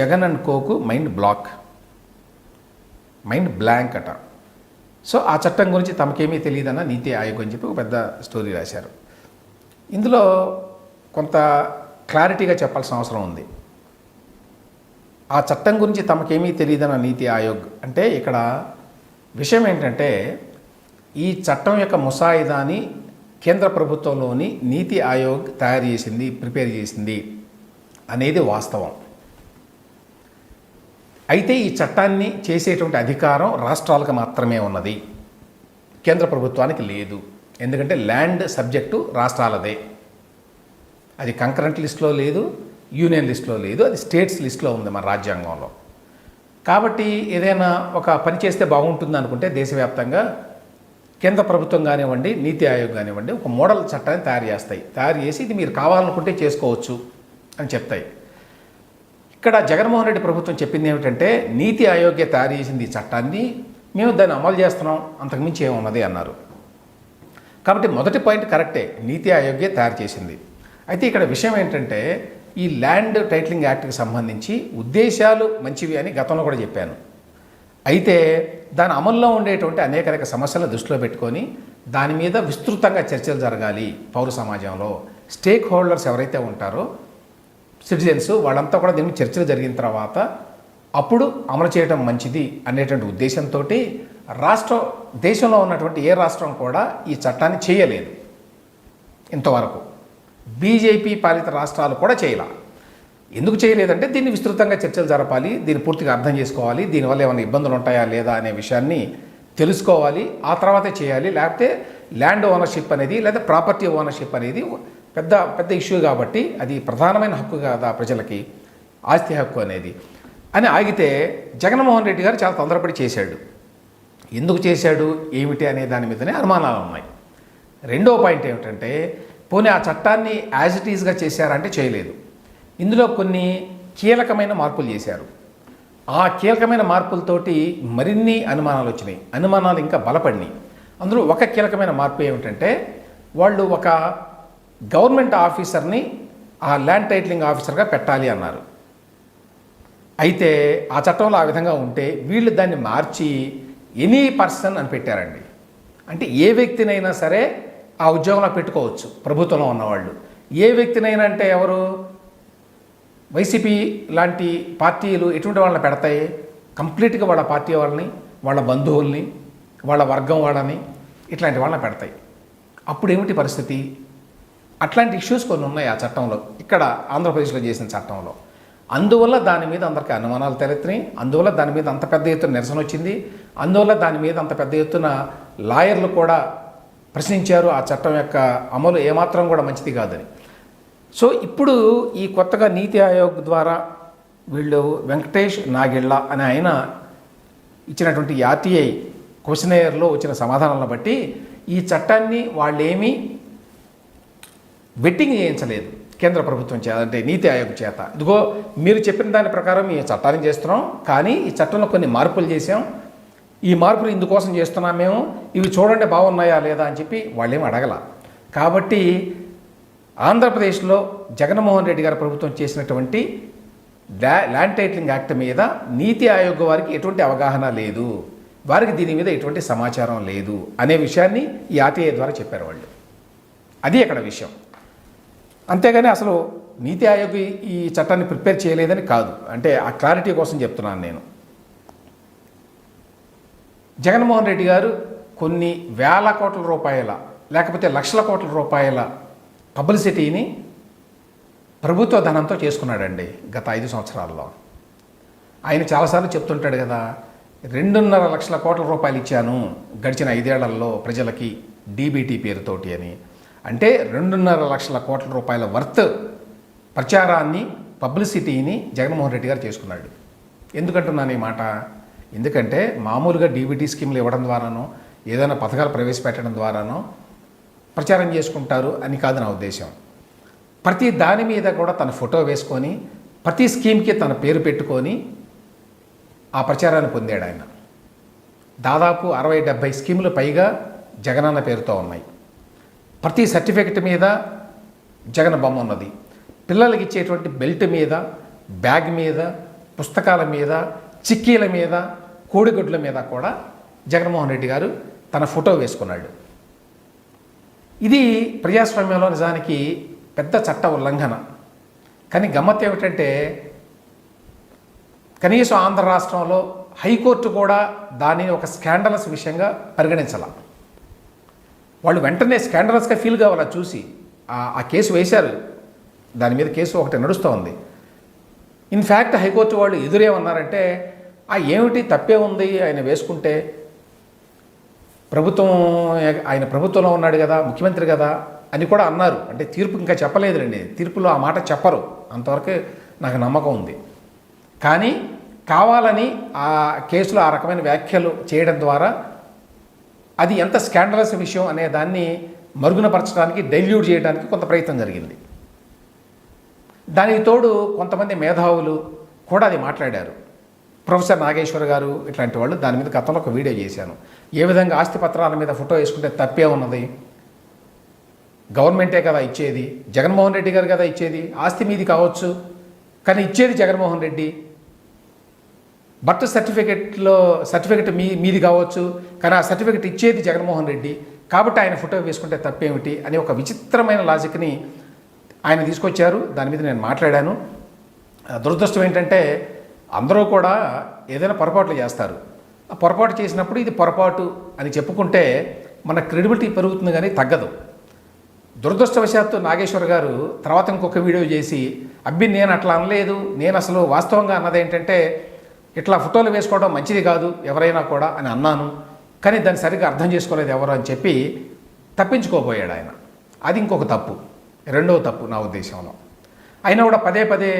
Jagan and కోకు mind block. Mind blank అట. So ఆ చట్టం గురించి తమకేమీ తెలియదన్న నీతి ఆయోగ్ అని చెప్పి ఒక పెద్ద స్టోరీ రాశారు. ఇందులో కొంత క్లారిటీగా చెప్పాల్సిన అవసరం ఉంది. ఆ చట్టం గురించి తమకేమీ తెలియదన్న నీతి ఆయోగ్ అంటే ఇక్కడ విషయం ఏంటంటే ఈ చట్టం యొక్క ముసాయిదాని కేంద్ర ప్రభుత్వంలోని నీతి ఆయోగ్ తయారు చేసింది ప్రిపేర్ చేసింది అనేది వాస్తవం. అయితే ఈ చట్టాన్ని చేసేటువంటి అధికారం రాష్ట్రాలకు మాత్రమే ఉన్నది. కేంద్ర ప్రభుత్వానికి లేదు. ఎందుకంటే ల్యాండ్ సబ్జెక్టు రాష్ట్రాలదే. అది కంకరెంట్ లిస్ట్లో లేదు యూనియన్ లిస్ట్లో లేదు అది స్టేట్స్ లిస్ట్లో ఉంది మన రాజ్యాంగంలో. కాబట్టి ఏదైనా ఒక పని చేస్తే బాగుంటుంది అనుకుంటే దేశవ్యాప్తంగా కేంద్ర ప్రభుత్వం కానివ్వండి నీతి ఆయోగ్ కానివ్వండి ఒక మోడల్ చట్టాన్ని తయారు చేస్తాయి. తయారు చేసి ఇది మీరు కావాలనుకుంటే చేసుకోవచ్చు అని చెప్తాయి. ఇక్కడ జగన్మోహన్ రెడ్డి ప్రభుత్వం చెప్పింది ఏమిటంటే నీతి ఆయోగ్య తయారు చేసింది ఈ చట్టాన్ని మేము దాన్ని అమలు చేస్తున్నాం అంతకుమించి ఏమున్నది అన్నారు. కాబట్టి మొదటి పాయింట్ కరెక్టే నీతి ఆయోగ్య తయారు చేసింది. అయితే ఇక్కడ విషయం ఏంటంటే ఈ ల్యాండ్ టైటిలింగ్ యాక్ట్కి సంబంధించి ఉద్దేశాలు మంచివి అని గతంలో కూడా చెప్పాను. అయితే దాని అమల్లో ఉండేటువంటి అనేక అనేక సమస్యలను దృష్టిలో పెట్టుకొని దాని మీద విస్తృతంగా చర్చలు జరగాలి పౌర సమాజంలో. స్టేక్ హోల్డర్స్ ఎవరైతే ఉంటారో సిటిజన్స్ వాళ్ళంతా కూడా దీని చర్చలు జరిగిన తర్వాత అప్పుడు అమలు చేయడం మంచిది అనేటువంటి ఉద్దేశంతో రాష్ట్ర దేశంలో ఉన్నటువంటి ఏ రాష్ట్రం కూడా ఈ చట్టాన్ని చేయలేదు ఇంతవరకు. బీజేపీ పాలిత రాష్ట్రాలు కూడా చేయాల. ఎందుకు చేయలేదంటే దీన్ని విస్తృతంగా చర్చలు జరపాలి దీన్ని పూర్తిగా అర్థం చేసుకోవాలి దీనివల్ల ఏమైనా ఇబ్బందులు ఉంటాయా లేదా అనే విషయాన్ని తెలుసుకోవాలి ఆ తర్వాతే చేయాలి. లేకపోతే ల్యాండ్ ఓనర్షిప్ అనేది లేదా ప్రాపర్టీ ఓనర్షిప్ అనేది పెద్ద పెద్ద ఇష్యూ కాబట్టి అది ప్రధానమైన హక్కు కదా ప్రజలకి ఆస్తి హక్కు అనేది. అని ఆగితే జగన్మోహన్ రెడ్డి గారు చాలా తొందరపడి చేశాడు. ఎందుకు చేశాడు ఏమిటి అనే దాని మీదనే అనుమానాలు ఉన్నాయి. రెండో పాయింట్ ఏమిటంటే పోనీ ఆ చట్టాన్ని యాజ్ ఇట్ ఈజ్గా చేశారంటే చేయలేదు. ఇందులో కొన్ని కీలకమైన మార్పులు చేశారు. ఆ కీలకమైన మార్పులతోటి మరిన్ని అనుమానాలు వచ్చినాయి. అనుమానాలు ఇంకా బలపడినాయి. అందులో ఒక కీలకమైన మార్పు ఏమిటంటే వాళ్ళు ఒక గవర్నమెంట్ ఆఫీసర్ని ఆ ల్యాండ్ టైటిలింగ్ ఆఫీసర్గా పెట్టాలి అన్నారు. అయితే ఆ చట్టంలో ఆ విధంగా ఉంటే వీళ్ళు దాన్ని మార్చి ఎనీ పర్సన్ అని పెట్టారండి. అంటే ఏ వ్యక్తినైనా సరే ఆ ఉద్యోగంలో పెట్టుకోవచ్చు ప్రభుత్వంలో ఉన్నవాళ్ళు. ఏ వ్యక్తినైనా అంటే ఎవరు? వైసీపీ లాంటి పార్టీలు ఎటువంటి వాళ్ళని పెడతాయి? కంప్లీట్గా వాళ్ళ పార్టీ వాళ్ళని వాళ్ళ బంధువుల్ని వాళ్ళ వర్గం వాళ్ళని ఇట్లాంటి వాళ్ళని పెడతాయి. అప్పుడు ఏమిటి పరిస్థితి? అట్లాంటి ఇష్యూస్ కొన్ని ఉన్నాయి ఆ చట్టంలో. ఇక్కడ ఆంధ్రప్రదేశ్లో చేసిన చట్టంలో. అందువల్ల దాని మీద అందరికీ అనుమానాలు తలెత్తినాయి. అందువల్ల దాని మీద అంత పెద్ద ఎత్తున నిరసన వచ్చింది. అందువల్ల దాని మీద అంత పెద్ద ఎత్తున లాయర్లు కూడా ప్రశ్నించారు. ఆ చట్టం యొక్క అమలు ఏమాత్రం కూడా మంచిది కాదని. సో ఇప్పుడు ఈ కొత్తగా నీతి ఆయోగ్ ద్వారా వీళ్ళు వెంకటేష్ నాగిళ్ళ అని ఆయన ఇచ్చినటువంటి ఆర్టీఐ క్వశ్చనేయర్లో వచ్చిన సమాధానాలను బట్టి ఈ చట్టాన్ని వాళ్ళేమీ వెట్టింగ్ చేయించలేదు కేంద్ర ప్రభుత్వం చేత అంటే నీతి ఆయోగ్ చేత. ఇదిగో మీరు చెప్పిన దాని ప్రకారం ఈ చట్టాన్ని చేస్తున్నాం కానీ ఈ చట్టంలో కొన్ని మార్పులు చేసాం ఈ మార్పులు ఇందుకోసం చేస్తున్నాం మేము. ఇవి చూడండి బాగున్నాయా లేదా అని చెప్పి వాళ్ళేం అడగల. కాబట్టి ఆంధ్రప్రదేశ్లో జగన్మోహన్ రెడ్డి గారి ప్రభుత్వం చేసినటువంటి ల్యాండ్ టైటిలింగ్ యాక్ట్ మీద నీతి ఆయోగ్ వారికి ఎటువంటి అవగాహన లేదు. వారికి దీని మీద ఎటువంటి సమాచారం లేదు అనే విషయాన్ని ఈ ఆర్టీఐ ద్వారా చెప్పారు వాళ్ళు. అది అక్కడ విషయం? అంతేగాని అసలు నీతి ఆయోగ్ ఈ- చట్టాన్ని ప్రిపేర్ చేయలేదని కాదు. అంటే ఆ క్లారిటీ కోసం చెప్తున్నాను నేను. జగన్మోహన్ రెడ్డి గారు కొన్ని వేల కోట్ల రూపాయల లేకపోతే లక్షల కోట్ల రూపాయల పబ్లిసిటీని ప్రభుత్వ ధనంతో చేసుకున్నాడండి గత ఐదు సంవత్సరాల్లో. ఆయన చాలాసార్లు చెప్తుంటాడు కదా రెండున్నర లక్షల కోట్ల రూపాయలు ఇచ్చాను గడిచిన ఐదేళ్ళలో ప్రజలకి డీబీటీ పేరుతోటి అని. అంటే రెండున్నర లక్షల కోట్ల రూపాయల వర్త్ ప్రచారాన్ని పబ్లిసిటీని జగన్మోహన్ రెడ్డి గారు చేసుకున్నాడు. ఎందుకంటున్నాను ఈ మాట? ఎందుకంటే మామూలుగా డీబీటీ స్కీమ్లు ఇవ్వడం ద్వారానో ఏదైనా పథకాలు ప్రవేశపెట్టడం ద్వారానో ప్రచారం చేసుకుంటారు అని కాదు నా ఉద్దేశం. ప్రతి దాని మీద కూడా తన ఫోటో వేసుకొని ప్రతి స్కీమ్కి తన పేరు పెట్టుకొని ఆ ప్రచారాన్ని పొందాడు ఆయన. దాదాపు అరవై డెబ్భై స్కీములు పైగా జగనన్న పేరుతో ఉన్నాయి. ప్రతి సర్టిఫికెట్ మీద జగన్ బొమ్మ ఉన్నది. పిల్లలకి ఇచ్చేటువంటి బెల్ట్ మీద బ్యాగ్ మీద పుస్తకాల మీద చిక్కీల మీద కోడిగుడ్ల మీద కూడా జగన్మోహన్ రెడ్డి గారు తన ఫోటో వేసుకున్నాడు. ఇది ప్రజాస్వామ్యంలో నిజానికి పెద్ద చట్ట ఉల్లంఘన. కానీ గమ్మత్ ఏమిటంటే కనీసం ఆంధ్ర రాష్ట్రంలో హైకోర్టు కూడా దానిని ఒక స్కాండలస్ విషయంగా పరిగణించాల. వాళ్ళు వెంటనే స్కాండరస్గా ఫీల్ కావాలా చూసి. ఆ- ఆ కేసు వేశారు. దాని మీద కేసు ఒకటి నడుస్తూ ఉంది. ఇన్ఫ్యాక్ట్ హైకోర్టు వాళ్ళు ఎదురేమన్నారంటే ఆ ఏమిటి? తప్పే ఉంది. ఆయన వేసుకుంటే ప్రభుత్వం ఆయన ప్రభుత్వంలో ఉన్నాడు కదా ముఖ్యమంత్రి కదా అని కూడా అన్నారు. అంటే తీర్పు ఇంకా చెప్పలేదులేండి. తీర్పులో ఆ మాట చెప్పరు. అంతవరకు నాకు నమ్మకం ఉంది. కానీ కావాలని ఆ కేసులో ఆ రకమైన వ్యాఖ్యలు చేయడం ద్వారా అది ఎంత స్కాండలస్ విషయం అనే దాన్ని మరుగునపరచడానికి డైల్యూట్ చేయడానికి కొంత ప్రయత్నం జరిగింది. దానికి తోడు కొంతమంది మేధావులు కూడా అది మాట్లాడారు. ప్రొఫెసర్ నాగేశ్వర్ గారు ఇట్లాంటి వాళ్ళు దాని మీద గతంలో ఒక వీడియో చేశాను. ఏ విధంగా ఆస్తి పత్రాల మీద ఫోటో వేసుకుంటే తప్పే ఉన్నది? గవర్నమెంటే కదా ఇచ్చేది? జగన్మోహన్ రెడ్డి గారు కదా ఇచ్చేది? ఆస్తి మీది కావచ్చు. కానీ ఇచ్చేది జగన్మోహన్ రెడ్డి. బర్త్ సర్టిఫికెట్లో సర్టిఫికెట్ మీ మీది కావచ్చు కానీ ఆ సర్టిఫికెట్ ఇచ్చేది జగన్మోహన్ రెడ్డి. కాబట్టి ఆయన ఫోటో వేసుకుంటే తప్పేమిటి అని ఒక విచిత్రమైన లాజిక్ని ఆయన తీసుకొచ్చారు. దాని మీద నేను మాట్లాడాను. ఆ దురదృష్టం ఏంటంటే అందరూ కూడా ఏదైనా పొరపాట్లు చేస్తారు. ఆ పొరపాటు చేసినప్పుడు ఇది పొరపాటు అని చెప్పుకుంటే మన క్రెడిబిలిటీ పెరుగుతుంది కానీ తగ్గదు. దురదృష్టవశాత్తు నాగేశ్వర్ గారు తర్వాత ఇంకొక వీడియో చేసి అబ్బి నేను అట్లా అనలేదు. నేను అసలు వాస్తవంగా అన్నది ఏంటంటే ఇట్లా ఫోటోలు వేసుకోవడం మంచిది కాదు ఎవరైనా కూడా అని అన్నాను. కానీ దాన్ని సరిగ్గా అర్థం చేసుకోలేదు ఎవరు అని చెప్పి తప్పించుకోబోయాడు ఆయన. అది ఇంకొక తప్పు రెండవ తప్పు నా ఉద్దేశంలో. అయినా కూడా పదే పదే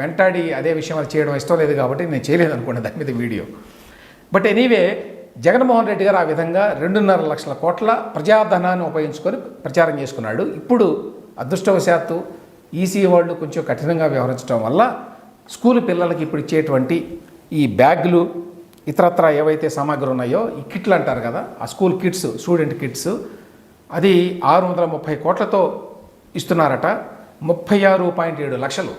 వెంటాడి అదే విషయం అది చేయడం ఇష్టం లేదు కాబట్టి నేను చేయలేదు అనుకోండి దాని మీద video. But anyway Jaganmohan Reddy గారు ఆ విధంగా రెండున్నర లక్షల కోట్ల ప్రజాధనాన్ని ఉపయోగించుకొని ప్రచారం చేసుకున్నాడు. ఇప్పుడు అదృష్టవశాత్తు ఈసీ వాళ్ళు కొంచెం కఠినంగా వ్యవహరించడం వల్ల స్కూల్ పిల్లలకి ఇప్పుడు ఇచ్చేటువంటి ఈ బ్యాగులు ఇతరత్ర ఏవైతే సామాగ్రి ఉన్నాయో ఈ కిట్లు అంటారు కదా ఆ స్కూల్ కిట్స్ స్టూడెంట్ కిట్స్ అది ఆరు వందల ముప్పై కోట్లతో ఇస్తున్నారట. ముప్పై ఆరు పాయింట్ ఏడు లక్షలు.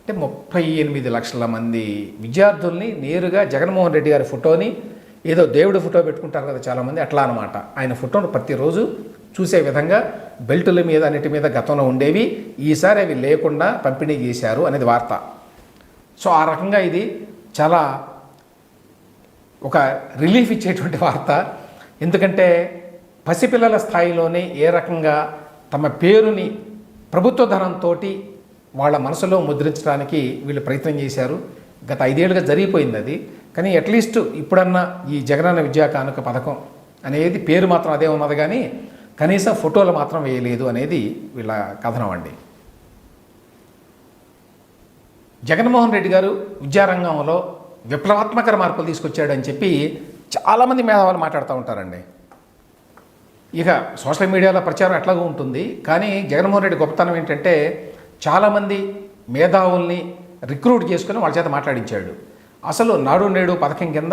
అంటే ముప్పై ఎనిమిది లక్షల మంది విద్యార్థుల్ని నేరుగా జగన్మోహన్ రెడ్డి గారి ఫోటోని ఏదో దేవుడి ఫోటో పెట్టుకుంటారు కదా చాలామంది అట్లా అనమాట ఆయన ఫోటోను ప్రతిరోజు చూసే విధంగా బెల్టుల మీద అన్నిటి మీద గతంలో ఉండేవి ఈసారి అవి లేకుండా పంపిణీ చేశారు అనేది వార్త. సో ఆ రకంగా ఇది చాలా ఒక రిలీఫ్ ఇచ్చేటువంటి వార్త. ఎందుకంటే పసిపిల్లల స్థాయిలోనే ఏ రకంగా తమ పేరుని ప్రభుత్వ ధనంతో వాళ్ళ మనసులో ముద్రించడానికి వీళ్ళు ప్రయత్నం చేశారు. గత ఐదేళ్ళుగా జరిగిపోయింది అది. కానీ అట్లీస్ట్ ఇప్పుడన్నా ఈ జగనన్న విద్యా కానుక పథకం అనేది పేరు మాత్రం అదే ఉన్నది కానీ కనీసం ఫోటోలు మాత్రం వేయలేదు అనేది వీళ్ళ కథనం అండి. జగన్మోహన్ రెడ్డి గారు విద్యారంగంలో విప్లవాత్మక మార్పులు తీసుకొచ్చాడని చెప్పి చాలామంది మేధావులు మాట్లాడుతూ ఉంటారండి. ఇక సోషల్ మీడియాలో ప్రచారం ఎట్లాగో ఉంటుంది. కానీ జగన్మోహన్ రెడ్డి గొప్పతనం ఏంటంటే చాలామంది మేధావుల్ని రిక్రూట్ చేసుకుని వాళ్ళ చేత మాట్లాడించాడు. అసలు నాడు నేడు పథకం కింద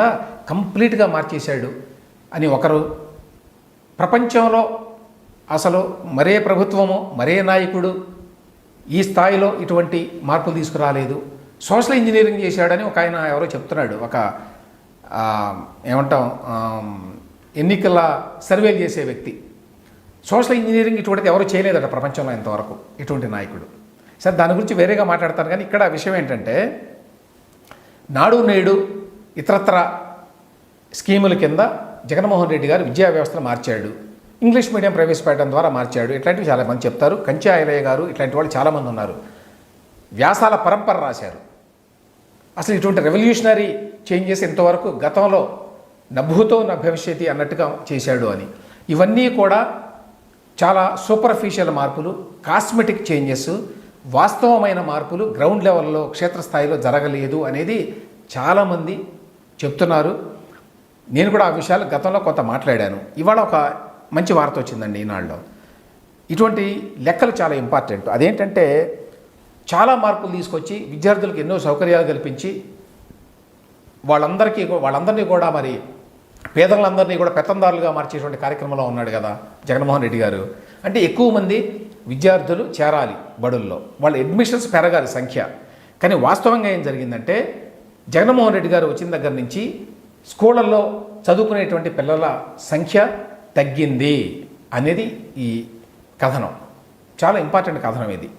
కంప్లీట్గా మార్చేశాడు అని ఒకరు ప్రపంచంలో అసలు మరే ప్రభుత్వము మరే నాయకుడు ఈ స్థాయిలో ఇటువంటి మార్పులు తీసుకురాలేదు. సోషల్ ఇంజనీరింగ్ చేశాడని ఒక ఆయన ఎవరో చెప్తున్నాడు. ఒక ఏమంటాం ఎన్నికల సర్వేలు చేసే వ్యక్తి. సోషల్ ఇంజనీరింగ్ ఇటువంటిది ఎవరు చేయలేదట ప్రపంచంలో ఇంతవరకు ఇటువంటి నాయకుడు. సరే దాని గురించి వేరేగా మాట్లాడతాను కానీ ఇక్కడ విషయం ఏంటంటే నాడు నేడు ఇతరత్ర స్కీముల కింద జగన్మోహన్ రెడ్డి గారు విద్యా వ్యవస్థను మార్చాడు. ఇంగ్లీష్ మీడియం ప్రవేశపెట్టడం ద్వారా మార్చాడు. ఇట్లాంటివి చాలామంది చెప్తారు. కంచి ఆయలయ్య గారు ఇట్లాంటి వాళ్ళు చాలామంది ఉన్నారు. వ్యాసాల పరంపర రాశారు. అసలు ఇటువంటి రెవల్యూషనరీ చేంజెస్ ఇంతవరకు గతంలో నభూతో నా భవిష్యత్తు అన్నట్టుగా చేశాడు అని. ఇవన్నీ కూడా చాలా సూపర్ఫిషియల్ మార్పులు కాస్మెటిక్ చేంజెస్ వాస్తవమైన మార్పులు గ్రౌండ్ లెవెల్లో క్షేత్రస్థాయిలో జరగలేదు అనేది చాలామంది చెప్తున్నారు. నేను కూడా ఆ విషయాలు గతంలో కొంత మాట్లాడాను. ఇవాళ ఒక మంచి వార్త వచ్చిందండి ఈనాడులో. ఇటువంటి లెక్కలు చాలా ఇంపార్టెంట్ అదేంటంటే చాలా మార్పులు తీసుకొచ్చి విద్యార్థులకు ఎన్నో సౌకర్యాలు కల్పించి వాళ్ళందరికీ వాళ్ళందరినీ కూడా మరి పేదలందరినీ కూడా పెత్తందారులుగా మార్చేటువంటి కార్యక్రమంలో ఉన్నాడు కదా జగన్మోహన్ రెడ్డి గారు. అంటే ఎక్కువ మంది విద్యార్థులు చేరాలి బడుల్లో. వాళ్ళ అడ్మిషన్స్ పెరగాలి సంఖ్య. కానీ వాస్తవంగా ఏం జరిగిందంటే జగన్మోహన్ రెడ్డి గారు వచ్చిన దగ్గర నుంచి స్కూళ్ళల్లో చదువుకునేటువంటి పిల్లల సంఖ్య తగ్గింది అనేది ఈ కథనం. చాలా ఇంపార్టెంట్ కథనం ఇది.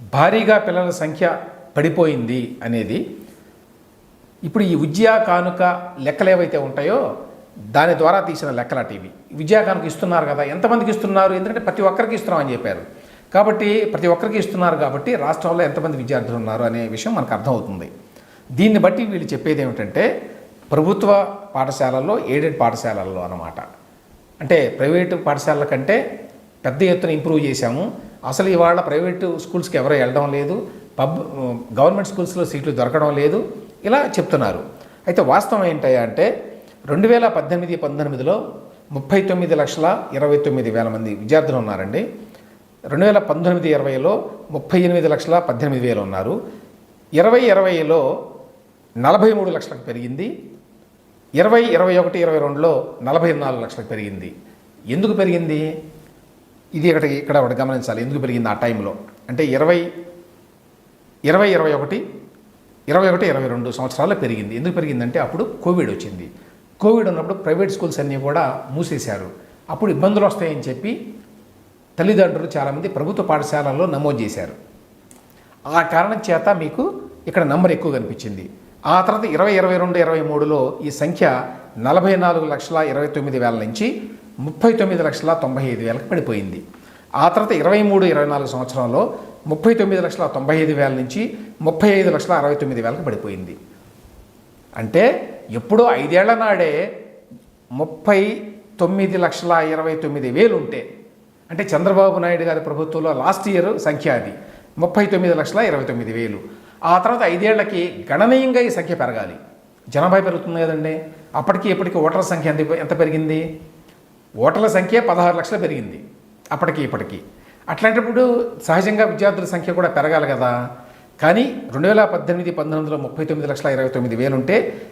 భారీగా పిల్లల సంఖ్య పడిపోయింది అనేది ఇప్పుడు ఈ విద్యా కానుక లెక్కలు ఏవైతే ఉంటాయో దాని ద్వారా తీసిన లెక్కల టీవీ విద్యా కానుక ఇస్తున్నారు కదా ఎంతమందికి ఇస్తున్నారు? ఎందుకంటే ప్రతి ఒక్కరికి ఇస్తున్నామని చెప్పారు. కాబట్టి ప్రతి ఒక్కరికి ఇస్తున్నారు కాబట్టి రాష్ట్రంలో ఎంతమంది విద్యార్థులు ఉన్నారు అనే విషయం మనకు అర్థమవుతుంది. దీన్ని బట్టి వీళ్ళు చెప్పేది ఏమిటంటే ప్రభుత్వ పాఠశాలల్లో ఎయిడెడ్ పాఠశాలల్లో అన్నమాట. అంటే ప్రైవేటు పాఠశాలల కంటే పెద్ద ఎత్తున ఇంప్రూవ్ చేశాము. అసలు ఇవాళ ప్రైవేటు స్కూల్స్కి ఎవరో వెళ్ళడం లేదు పబ్ గవర్నమెంట్ స్కూల్స్లో సీట్లు దొరకడం లేదు ఇలా చెప్తున్నారు. అయితే వాస్తవం ఏంటయ్యా అంటే రెండు వేల పద్దెనిమిది పంతొమ్మిదిలో ముప్పై తొమ్మిది లక్షల ఇరవై తొమ్మిది వేల మంది విద్యార్థులు ఉన్నారండి. రెండు వేల పంతొమ్మిది ఇరవైలో ముప్పై ఎనిమిది లక్షల పద్దెనిమిది వేలు ఉన్నారు. ఇరవై ఇరవైలో నలభై మూడు లక్షలకు పెరిగింది. ఇరవై ఇరవై ఒకటి ఇరవై రెండులో నలభై నాలుగు లక్షలకు పెరిగింది. ఎందుకు పెరిగింది? ఇది ఇక్కడ ఇక్కడ ఒకటి గమనించాలి. ఎందుకు పెరిగింది ఆ టైంలో? అంటే ఇరవై ఇరవై ఇరవై ఒకటి ఇరవై ఒకటి ఇరవై రెండు సంవత్సరాల్లో పెరిగింది. ఎందుకు పెరిగిందంటే అప్పుడు కోవిడ్ వచ్చింది. కోవిడ్ ఉన్నప్పుడు ప్రైవేట్ స్కూల్స్ అన్నీ కూడా మూసేశారు. అప్పుడు ఇబ్బందులు వస్తాయని చెప్పి తల్లిదండ్రులు చాలామంది ప్రభుత్వ పాఠశాలల్లో నమోదు చేశారు. ఆ కారణం చేత మీకు ఇక్కడ నంబర్ ఎక్కువ కనిపించింది. ఆ తర్వాత ఇరవై ఇరవై రెండు ఇరవై మూడులో ఈ సంఖ్య నలభై నాలుగు లక్షల ఇరవై తొమ్మిది వేల నుంచి ముప్పై తొమ్మిది లక్షల తొంభై ఐదు వేలకు పడిపోయింది. ఆ తర్వాత ఇరవై మూడు ఇరవై నాలుగు సంవత్సరంలో ముప్పై తొమ్మిది లక్షల తొంభై ఐదు వేల నుంచి ముప్పై ఐదు లక్షల అరవై తొమ్మిది వేలకు పడిపోయింది. అంటే ఎప్పుడో ఐదేళ్ళ నాడే ముప్పై తొమ్మిది లక్షల ఇరవై తొమ్మిది వేలు ఉంటే అంటే చంద్రబాబు నాయుడు గారి ప్రభుత్వంలో లాస్ట్ ఇయర్ సంఖ్య అది ముప్పై తొమ్మిది లక్షల ఇరవై తొమ్మిది వేలు. ఆ తర్వాత ఐదేళ్ళకి గణనీయంగా ఈ సంఖ్య పెరగాలి. జనాభా పెరుగుతుంది కదండి. అప్పటికి ఇప్పటికి ఓటర్ల సంఖ్య ఎంత ఎంత పెరిగింది? ఓటర్ల సంఖ్య పదహారు లక్షలు పెరిగింది. అప్పటికి ఇప్పటికి. అట్లాంటప్పుడు సహజంగా విద్యార్థుల సంఖ్య కూడా పెరగాలి కదా. కానీ రెండు వేల పద్దెనిమిది పంతొమ్మిదిలో ముప్పై తొమ్మిది లక్షల ఇరవై తొమ్మిది వేలు ఉంటే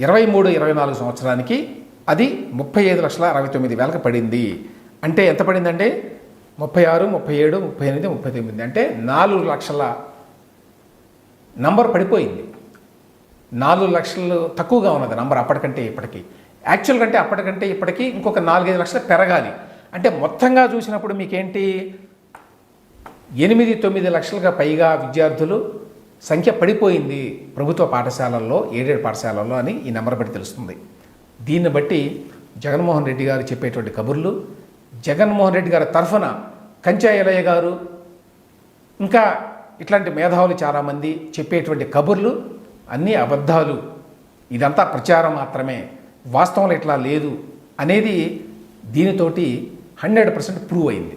ఇరవై మూడు ఇరవై నాలుగు సంవత్సరానికి అది ముప్పై ఐదు లక్షల అరవై తొమ్మిది వేలకు పడింది. అంటే ఎంత పడిందంటే ముప్పై ఆరు ముప్పై ఏడు ముప్పై ఎనిమిది ముప్పై తొమ్మిది. అంటే నాలుగు లక్షల నంబర్ పడిపోయింది. నాలుగు లక్షలు తక్కువగా ఉన్నది నంబర్ అప్పటికంటే ఇప్పటికీ. యాక్చువల్ కంటే అప్పటికంటే ఇప్పటికి ఇంకొక నాలుగైదు లక్షలు పెరగాలి. అంటే మొత్తంగా చూసినప్పుడు మీకేంటి? ఎనిమిది తొమ్మిది లక్షలుగా పైగా విద్యార్థులు సంఖ్య పడిపోయింది ప్రభుత్వ పాఠశాలల్లో ఎయిడెడ్ పాఠశాలల్లో అని ఈ నెంబర్ బట్టి తెలుస్తుంది. దీన్ని బట్టి జగన్మోహన్ రెడ్డి గారు చెప్పేటువంటి కబుర్లు జగన్మోహన్ రెడ్డి గారి తరఫున కంచా ఎలయ్య గారు ఇంకా ఇట్లాంటి మేధావులు చాలామంది చెప్పేటువంటి కబుర్లు అన్నీ అబద్ధాలు. ఇదంతా ప్రచారం మాత్రమే. వాస్తవంలో ఇట్లా లేదు అనేది దీనితోటి హండ్రెడ్ పర్సెంట్ ప్రూవ్ అయింది.